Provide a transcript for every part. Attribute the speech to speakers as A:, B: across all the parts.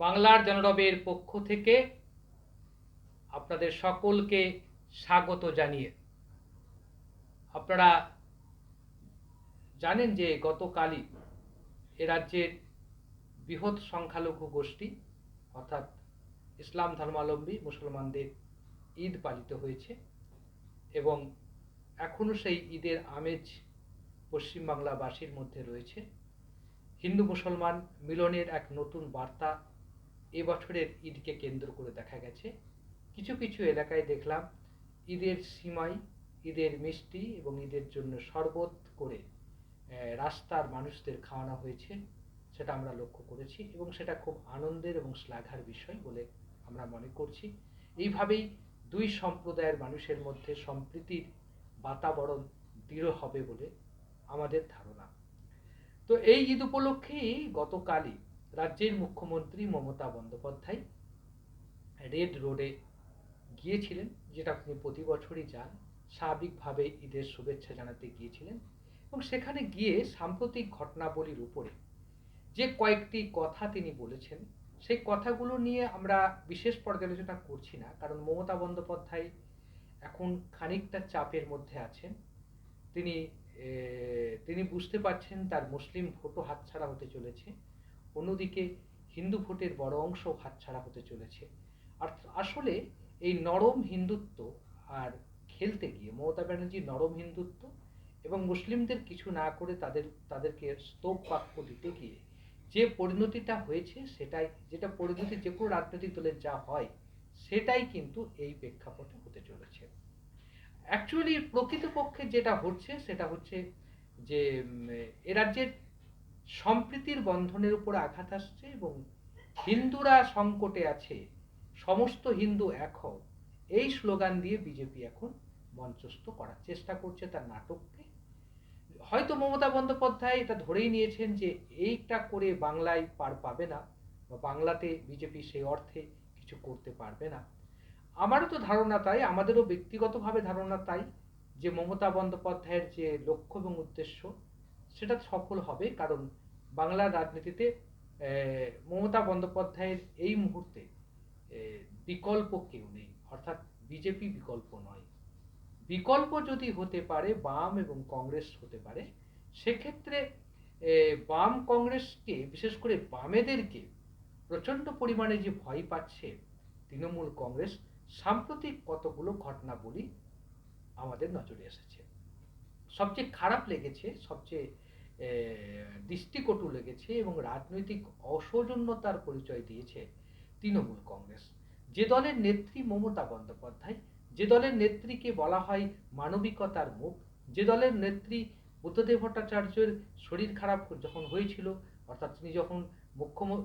A: বাংলার জনরবের পক্ষ থেকে আপনাদের সকলকে স্বাগত জানিয়ে। আপনারা জানেন যে গতকালই এ রাজ্যের বৃহৎ সংখ্যালঘু গোষ্ঠী, অর্থাৎ ইসলাম ধর্মাবলম্বী মুসলমানদের ঈদ পালিত হয়েছে এবং এখনও সেই ঈদের আমেজ পশ্চিমবাংলাবাসীর মধ্যে রয়েছে। হিন্দু মুসলমান মিলনের এক নতুন বার্তা এবছরের ঈদকে কেন্দ্র করে দেখা গেছে। কিছু কিছু এলাকায় দেখলাম ঈদের সিমাই, ঈদের মিষ্টি এবং ঈদের জন্য শরবত করে রাস্তার মানুষদের খাওয়ানো হয়েছে, সেটা আমরা লক্ষ্য করেছি এবং সেটা খুব আনন্দের এবং শ্লাঘার বিষয় বলে আমরা মনে করছি। এইভাবেই দুই সম্প্রদায়ের মানুষের মধ্যে সম্প্রীতির বাতাবরণ দৃঢ় হবে বলে আমাদের ধারণা। তো এই ঈদ উপলক্ষেই গতকালই রাজ্যের মুখ্যমন্ত্রী মমতা বন্দ্যোপাধ্যায় রেড রোডে গিয়েছিলেন, যেটা তিনি প্রতি বছরই যান। স্বাভাবিকভাবে ঈদের শুভেচ্ছা জানাতে গিয়েছিলেন এবং সেখানে গিয়ে সাম্প্রতিক ঘটনাবলীর উপরে যে কয়েকটি কথা তিনি বলেছেন, সেই কথাগুলো নিয়ে আমরা বিশেষ পর্যালোচনা করছি না, কারণ মমতা বন্দ্যোপাধ্যায় এখন খানিকটা চাপের মধ্যে আছেন। তিনি তিনি বুঝতে পারছেন তার মুসলিম ভোটও হাতছাড়া হতে চলেছে। অন্যদিকে হিন্দু ভোটের বড় অংশ হাতছাড়া হতে চলেছে। আর আসলে এই নরম হিন্দুত্ব আর খেলতে গিয়ে মমতা ব্যানার্জি নরম হিন্দুত্ব এবং মুসলিমদের কিছু না করে তাদের, তাদেরকে স্তোপ বাক্য দিতে গিয়ে যে পরিণতিটা হয়েছে সেটাই, যেটা পরিণতি যে কোনো রাজনৈতিক দলের যা হয় সেটাই কিন্তু এই প্রেক্ষাপটে হতে চলেছে। অ্যাকচুয়ালি প্রকৃতপক্ষে যেটা হচ্ছে সেটা হচ্ছে যে এ রাজ্যের সম্প্রীতির বন্ধনের উপর আঘাত আসছে এবং হিন্দুরা সংকটে আছে, সমস্ত হিন্দু এক হও। এই স্লোগান দিয়ে বিজেপি এখন মঞ্চস্থ করার চেষ্টা করছে তার নাটককে। হয়তো মমতা বন্দ্যোপাধ্যায় এটা ধরেই নিয়েছেন যে এইটা করে বাংলায় পার পাবে না বা বাংলাতে বিজেপি সেই অর্থে কিছু করতে পারবে না। আমারও তো ধারণা তাই, আমাদেরও ব্যক্তিগতভাবে ধারণা তাই যে মমতা বন্দ্যোপাধ্যায়ের যে লক্ষ্য এবং উদ্দেশ্য সেটা সফল হবে। কারণ বাংলার রাজনীতিতে মমতা বন্দ্যোপাধ্যায়ের এই মুহূর্তে বিকল্প কেউ নেই। অর্থাৎ বিজেপি বিকল্প নয়। বিকল্প যদি হতে পারে, বাম এবং কংগ্রেস হতে পারে, সেক্ষেত্রে বাম কংগ্রেসকে, বিশেষ করে বামেদেরকে প্রচণ্ড পরিমাণে যে ভয় পাচ্ছে তৃণমূল কংগ্রেস, সাম্প্রতিক কতগুলো ঘটনা বলি আমাদের নজরে এসেছে। সবচেয়ে খারাপ লেগেছে, সবচেয়ে দৃষ্টিকটু লেগেছে এবং রাজনৈতিক অসৌজন্যতার পরিচয় দিয়েছে তৃণমূল কংগ্রেস। যে দলের নেত্রী মমতা বন্দ্যোপাধ্যায়, যে দলের নেত্রীকে বলা হয় মানবিকতার মুখ, যে দলের নেত্রী বুদ্ধদেব ভট্টাচার্যের শরীর খারাপ যখন হয়েছিল, অর্থাৎ তিনি যখন মুখ্যম-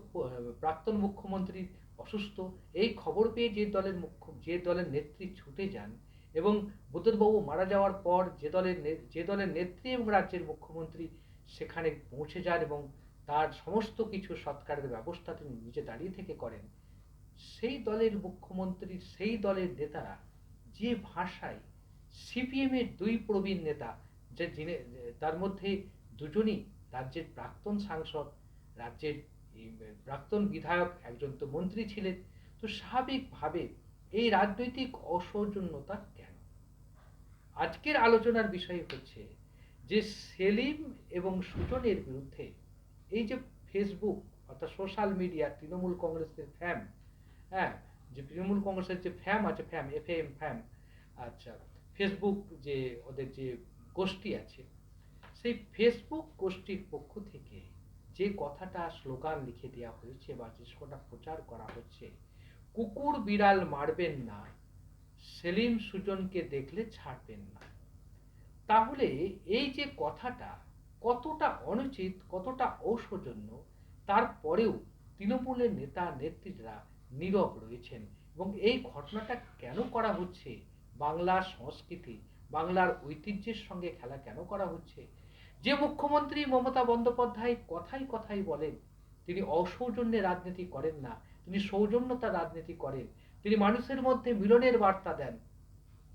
A: প্রাক্তন মুখ্যমন্ত্রী অসুস্থ, এই খবর পেয়ে যে দলের মুখ্য, যে দলের নেত্রী ছুটে যান এবং বুদ্ধবাবু মারা যাওয়ার পর যে দলের যে দলের নেত্রী এবং রাজ্যের মুখ্যমন্ত্রী সেখানে পৌঁছে যান এবং তার সমস্ত কিছু সৎকারের ব্যবস্থা তিনি নিজে দাঁড়িয়ে থেকে করেন। সেই দলের মুখ্যমন্ত্রী, সেই দলের নেতারা যে ভাষায় সিপিএমের দুই প্রবীণ নেতা, যে যিনি, তার মধ্যে দুজনই রাজ্যের প্রাক্তন সাংসদ, রাজ্যের প্রাক্তন বিধায়ক একজন তো মন্ত্রী ছিলেন, তো স্বাভাবিকভাবে এই রাজনৈতিক অসৌজন্যতা কেন? আজকের আলোচনার বিষয় হচ্ছে যে সেলিম এবং সুজনের বিরুদ্ধে এই যে ফেসবুক অর্থাৎ সোশ্যাল মিডিয়া, তৃণমূল কংগ্রেসের ফ্যাম হ্যাঁ যে তৃণমূল কংগ্রেসের যে ফ্যাম আছে, ফ্যাম এফ এম ফ্যাম আচ্ছা ফেসবুক যে ওদের যে গোষ্ঠী আছে, সেই ফেসবুক গোষ্ঠীর পক্ষ থেকে যে কথাটা স্লোগান লিখে দেওয়া হয়েছে বা যে কথাটা প্রচার করা হচ্ছে, কুকুর বিড়াল মারবেন না, সেলিম সুজনকে দেখলে ছাড়বেন না। তাহলে এই যে কথাটা কতটা অনুচিত, কতটা অসৌজন্য তারপরেও তৃণমূলের নেতা, নেত্রীরা নীরব রয়েছেন এবং এই ঘটনাটা কেন করা হচ্ছে? বাংলার সংস্কৃতি, বাংলার ঐতিহ্যের সঙ্গে খেলা কেন করা হচ্ছে? যে মুখ্যমন্ত্রী মমতা বন্দ্যোপাধ্যায় কথাই কথাই বলেন, তিনি অসৌজন্যে রাজনীতি করেন না, তিনি সৌজন্যতার রাজনীতি করেন, তিনি মানুষের মধ্যে মিলনের বার্তা দেন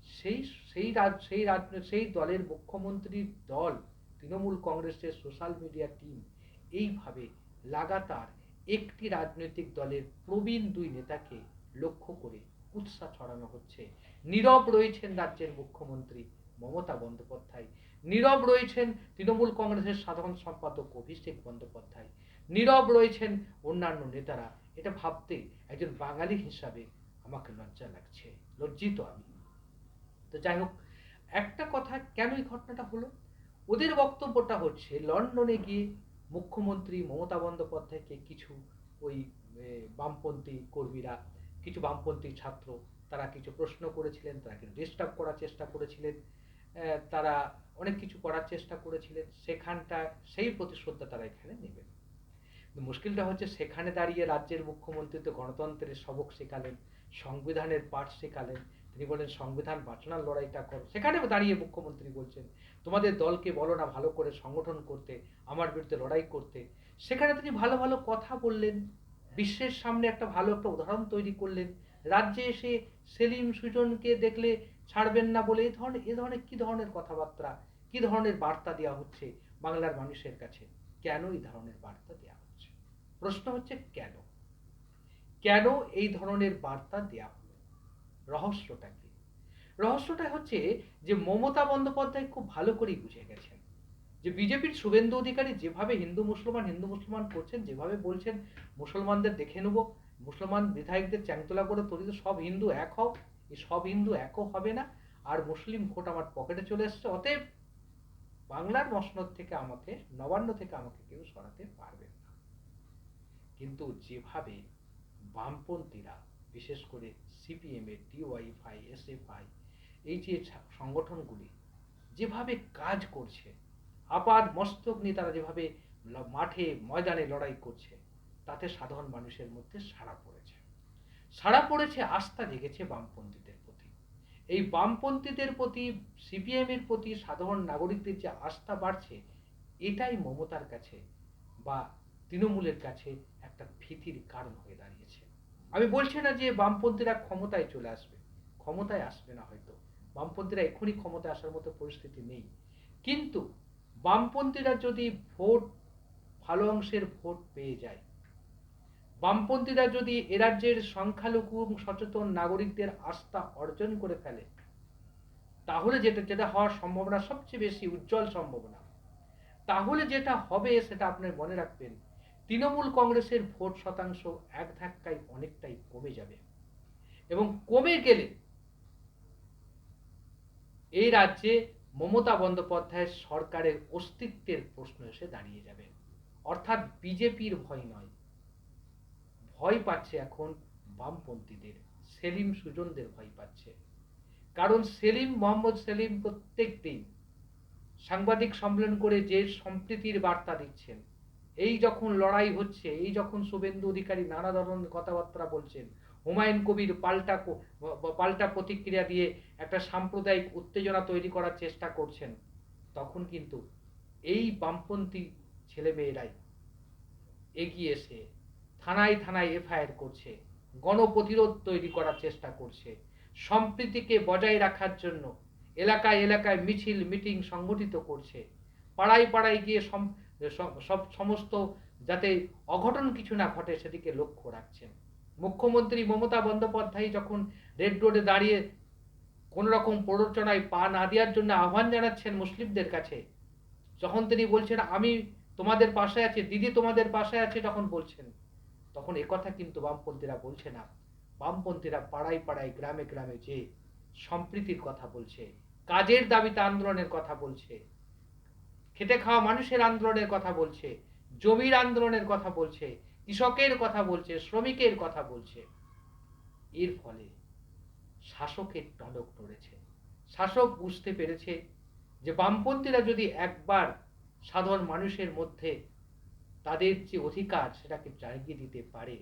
A: সেই সেই সেই সেই দলের মুখ্যমন্ত্রীর দল, তৃণমূল কংগ্রেসের সোশ্যাল মিডিয়া টিম এইভাবে লাগাতার একটি রাজনৈতিক দলের প্রবীণ দুই নেতাকে লক্ষ্য করে উৎসাহ ছড়ানো হচ্ছে। নীরব রয়েছেন রাজ্যের মুখ্যমন্ত্রী মমতা বন্দ্যোপাধ্যায়। নীরব রয়েছেন তৃণমূল কংগ্রেসের সাধারণ সম্পাদক অভিষেক বন্দ্যোপাধ্যায়। নীরব রয়েছেন অন্যান্য নেতারা। এটা ভাবতে একজন বাঙালি হিসাবে আমাকে লজ্জা লাগছে। লজ্জিত আমি। তো যাই হোক, একটা কথা, কেন এই ঘটনাটা হলো? ওদের বক্তব্যটা হচ্ছে, লন্ডনে গিয়ে মুখ্যমন্ত্রী মমতা বন্দ্যোপাধ্যায়কে কিছু ওই বামপন্থী কর্মীরা, কিছু বামপন্থী ছাত্র, তারা কিছু প্রশ্ন করেছিলেন, তারা কিছু ডিস্টার্ব করার চেষ্টা করেছিলেন তারা অনেক কিছু করার চেষ্টা করেছিলেন সেখানটা সেই প্রতিশোধটা তারা এখানে নেবেন। মুশকিলটা হচ্ছে, সেখানে দাঁড়িয়ে রাজ্যের মুখ্যমন্ত্রী তো গণতন্ত্রের সবক শেখালেন, সংবিধানের পাঠ শেখালেন তিনি বলেন সংবিধান বাঁচানোর লড়াইটা করো। সেখানে দাঁড়িয়ে মুখ্যমন্ত্রী বলছেন, তোমাদের দলকে বলো না ভালো করে সংগঠন করতে, আমার বিরুদ্ধে লড়াই করতে। সেখানে তিনি ভালো ভালো কথা বললেন, বিশ্বের সামনে একটা ভালো একটা উদাহরণ তৈরি করলেন। রাজ্যে এসে সেলিম সুজনকে দেখলে ছাড়বেন না বলে এই ধরনের, এ ধরনের কী ধরনের কথাবার্তা, কী ধরনের বার্তা দেওয়া হচ্ছে বাংলার মানুষের কাছে? কেন এই ধরনের বার্তা দেওয়া হচ্ছে? প্রশ্ন হচ্ছে কেন? কেন এই ধরনের বার্তা দেওয়া হলো রহস্যটা কি? রহস্যটা হচ্ছে যে মমতা বন্দ্যোপাধ্যায় খুব ভালো করেই বুঝে গেছেন। যে বিজেপির শুভেন্দু অধিকারী যেভাবে হিন্দু মুসলমান হিন্দু মুসলমান করছেন, যেভাবে বলছেন, মুসলমানদের দেখে নেব, মুসলমান বিধায়কদের চ্যাংতলা করে তৈরি সব হিন্দু এক হও, এই সব হিন্দু একও হবে না, আর মুসলিম ভোট আমার পকেটে চলে এসছে, অতএব বাংলার মসনদ থেকে আমাকে, নবান্ন থেকে আমাকে কেউ সরাতে পারবে না। কিন্তু যেভাবে বামপন্থীরা বিশেষ করে সিপিএম এর ডিওয়াইফাই এসএফআই এই যে সংগঠনগুলি যেভাবে কাজ করছে আপাদ মস্তক নিয়ে তারা যেভাবে মাঠে, ময়দানে লড়াই করছে, তাতে সাধারণ মানুষের মধ্যে সাড়া পড়েছে। সাড়া পড়েছে, আস্থা জেগেছে বামপন্থীদের প্রতি। এই বামপন্থীদের প্রতি সিপিএম এর প্রতি সাধারণ নাগরিকদের যে আস্থা বাড়ছে, এটাই মমতার কাছে বা তৃণমূলের কাছে একটা ভীতির কারণ হয়ে দাঁড়িয়েছে। আমি বলছি না যে বামপন্থীরা ক্ষমতায় চলে আসবে, ক্ষমতায় আসবে না হয়তো। বামপন্থীরা এক্ষুনি ক্ষমতায় আসার মতো পরিস্থিতি নেই। কিন্তু বামপন্থীরা যদি ভোট, ভালো অংশের ভোট পেয়ে যায়, বামপন্থীরা যদি এ রাজ্যের সংখ্যালঘু এবং সচেতন নাগরিকদের আস্থা অর্জন করে ফেলে, তাহলে যেটা যেটা হওয়ার সম্ভাবনা সবচেয়ে বেশি উজ্জ্বল সম্ভাবনা। তাহলে যেটা হবে সেটা আপনি মনে রাখবেন তৃণমূল কংগ্রেসের ভোট শতাংশ এক ধাক্কায় অনেকটাই কমে যাবে। এবং কমে গেলে এই রাজ্যে মমতা বন্দ্যোপাধ্যায়ের সরকারের অস্তিত্বের প্রশ্ন এসে দাঁড়িয়ে যাবে। অর্থাৎ বিজেপির ভয় নয়। ভয় পাচ্ছে এখন বামপন্থীদের। সেলিম সুজনদের ভয় পাচ্ছে। কারণ সেলিম, মোহাম্মদ সেলিম প্রত্যেক দিন সাংবাদিক সম্মেলন করে যে সম্প্রীতির বার্তা দিচ্ছেন এই যখন লড়াই হচ্ছে, এই যখন শুভেন্দু অধিকারী নানা ধরনের কথাবার্তা বলছেন, হুমায়ুন কবির পাল্টা পাল্টা প্রতিক্রিয়া দিয়ে একটা সাম্প্রদায়িক উত্তেজনা তৈরি করার চেষ্টা করছেন, তখন কিন্তু এই বামপন্থী ছেলেমেয়েরাই এগিয়ে এসে থানায় থানায় এফআইআর করছে, গণপ্রতিরোধ তৈরি করার চেষ্টা করছে, সম্প্রীতিকে বজায় রাখার জন্য এলাকায় এলাকায় মিছিল, মিটিং সংগঠিত করছে, পাড়ায় পাড়ায় গিয়ে সব- সব সমস্ত যাতে অঘটন কিছু না ঘটে সেদিকে লক্ষ্য রাখছেন। মুখ্যমন্ত্রী মমতা বন্দ্যোপাধ্যায় যখন রেড রোডে দাঁড়িয়ে কোন রকম প্ররোচনায় পা না দেওয়ার জন্য আহ্বান জানাচ্ছেন মুসলিমদের কাছে, যখন তিনি বলছেন, আমি তোমাদের পাশে আছি, দিদি তোমাদের পাশে আছে যখন বলছেন, তখন একথা কিন্তু বামপন্থীরা বলছে না। বামপন্থীরা পাড়ায় পাড়ায়, গ্রামে গ্রামে যে সম্প্রীতির কথা বলছে, কাজের দাবিতে আন্দোলনের কথা বলছে খেটে খাওয়া মানুষের আন্দোলনের কথা বলছে, জমির আন্দোলনের কথা বলছে, কৃষকের কথা বলছে, শ্রমিকের কথা বলছে। এর ফলে শাসকের টনক নড়েছে। শাসক বুঝতে পেরেছে যে বামপন্থীরা যদি একবার সাধারণ মানুষের মধ্যে তাদের যে অধিকার সেটাকে জাগিয়ে দিতে পারে,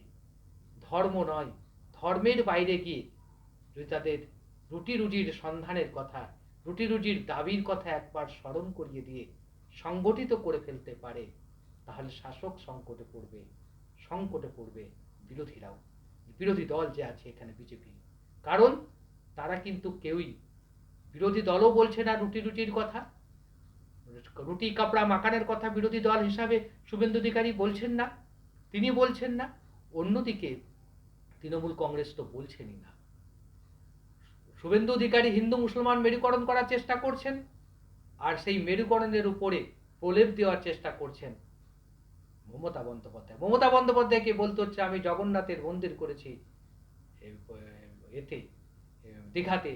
A: ধর্ম নয়, ধর্মের বাইরে গিয়ে যদি তাদের রুটি রুজির সন্ধানের কথা রুটি রুজির দাবির কথা একবার স্মরণ করিয়ে দিয়ে সংগঠিত করে ফেলতে পারে, তাহলে শাসক সংকটে পড়বে সংকটে পড়বে বিরোধীরাও। বিরোধী দল যে আছে এখানে বিজেপি। কারণ তারা কিন্তু কেউই বিরোধী দলও বলছে না রুটি রুটির কথা। রুটি কাপড়া মাখানের কথা বিরোধী দল হিসাবে শুভেন্দু অধিকারী বলছেন না, তিনি বলছেন না, অন্যদিকে তৃণমূল কংগ্রেস তো বলছেনই না। শুভেন্দু অধিকারী হিন্দু মুসলমান মেরুকরণ করার চেষ্টা করছেন আর সেই মেরুকরণের উপরে প্রলেপ দেওয়ার চেষ্টা করছেন মমতা বন্দ্যোপাধ্যায়। মমতা বন্দ্যোপাধ্যায়কে বলতে হচ্ছে, আমি জগন্নাথের মন্দির করেছি এতে দীঘাতে,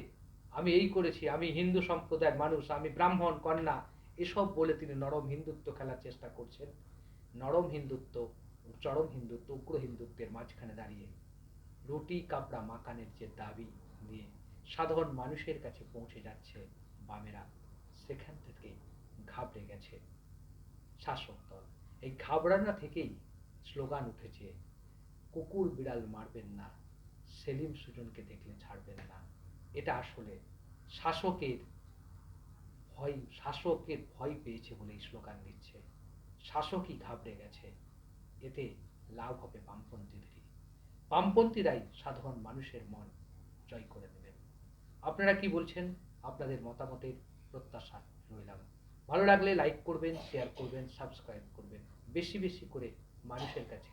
A: আমি এই করেছি, আমি হিন্দু সম্প্রদায়ের মানুষ, আমি ব্রাহ্মণ, কন্যা, এসব বলে তিনি নরম হিন্দুত্ব খেলার চেষ্টা করছেন। নরম হিন্দুত্ব, চরম হিন্দুত্ব, উগ্র হিন্দুত্বের মাঝখানে দাঁড়িয়ে রুটি কাপড়া মাকানের যে দাবি নিয়ে সাধারণ মানুষের কাছে পৌঁছে যাচ্ছে বামেরা। সেখান থেকে ঘাবড়ে গেছে। শাসক দল। এই ঘাবড়ানো থেকেই স্লোগান উঠেছে, কুকুর বিড়াল মারবেন না, সেলিম সুজনকে দেখলে ছাড়বেন না। এটা আসলে শাসকের ভয় শাসকের ভয় পেয়েছে বলে এই স্লোগান দিচ্ছে। শাসকই ঘাবড়ে গেছে। এতে লাভ হবে বামপন্থীদেরই। বামপন্থীরাই সাধারণ মানুষের মন জয় করে নেবেন। আপনারা কি বলছেন? আপনাদের মতামতের প্রত্যাশা রইলাম। ভালো লাগলে লাইক করবেন শেয়ার করবেন সাবস্ক্রাইব করবেন। বেশি বেশি করে মানুষের কাছে